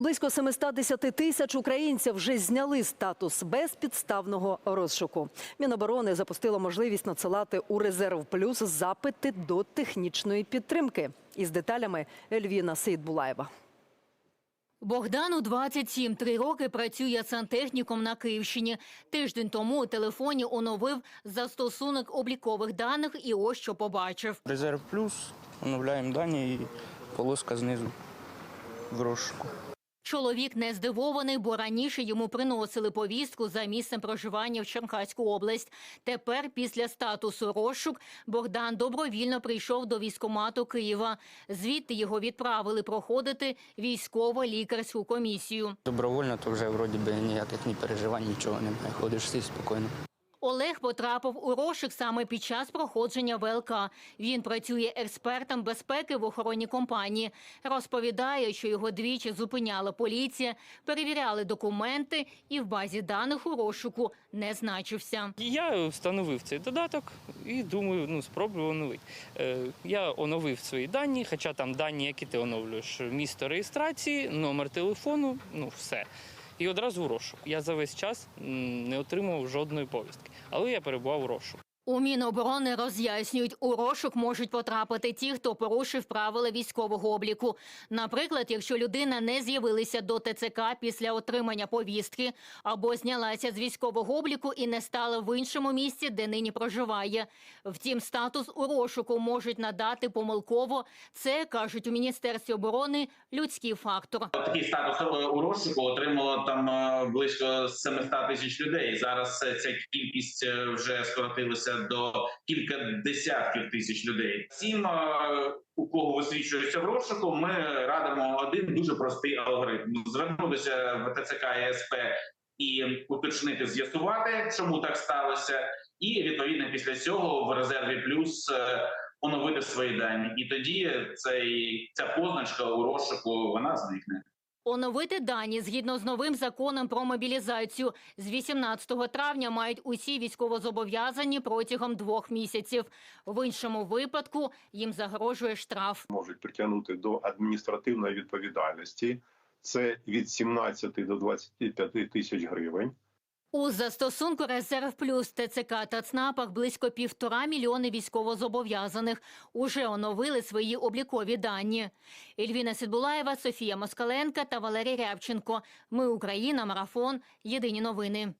Близько 710 тисяч українців вже зняли статус безпідставного розшуку. Міноборони запустило можливість надсилати у резерв плюс запити до технічної підтримки. Із деталями Ельвіна Сейдбулаєва. Богдану 27, три роки працює сантехніком на Київщині. Тиждень тому у телефоні оновив застосунок облікових даних і ось що побачив. Резерв плюс, оновляємо дані і полоска знизу в розшуку. Чоловік не здивований, бо раніше йому приносили повістку за місцем проживання в Черкаську область. Тепер, після статусу розшук, Богдан добровільно прийшов до військомату Києва. Звідти його відправили проходити військово-лікарську комісію. Добровольно, то вже вроді би ніяких ні переживань, нічого немає. Ходиш всі спокійно. Олег потрапив у розшук саме під час проходження ВЛК. Він працює експертом безпеки в охоронній компанії. Розповідає, що його двічі зупиняла поліція, перевіряли документи і в базі даних у розшуку не значився. Я встановив цей додаток і думаю, ну спробую оновити. Е, я оновив свої дані, хоча там дані, які ти оновлюєш, місто реєстрації, номер телефону, ну все. І одразу в розшук. Я за весь час не отримав жодної повістки, але я перебував у розшук. У Міноборони роз'яснюють, у розшук можуть потрапити ті, хто порушив правила військового обліку. Наприклад, якщо людина не з'явилася до ТЦК після отримання повістки або знялася з військового обліку і не стала в іншому місці, де нині проживає. Втім, статус у розшуку можуть надати помилково. Це кажуть у міністерстві оборони людський фактор. Такий статус е, у розшуку отримало там е, близько 700 тисяч людей. Зараз е, ця кількість вже скоротилася до кілька десятків тисяч людей. Всім, е, у кого висвічується в розшуку, ми радимо один дуже простий алгоритм: звернутися в ТЦК і СП і уточнити, з'ясувати, чому так сталося, і відповідно після цього в резерві плюс. е, Оновити свої дані, і тоді цей ця позначка у розшуку вона зникне. Оновити дані згідно з новим законом про мобілізацію з 18 травня мають усі військовозобов'язані протягом двох місяців. В іншому випадку їм загрожує штраф. можуть притягнути до адміністративної відповідальності. Це від 17 до 25 тисяч гривень. У застосунку Резерв Плюс ТЦК та ЦНАПах близько півтора мільйони військовозобов'язаних уже оновили свої облікові дані. Ельвіна Сідбулаєва, Софія Москаленка та Валерій Рябченко. Ми Україна. Марафон. Єдині новини.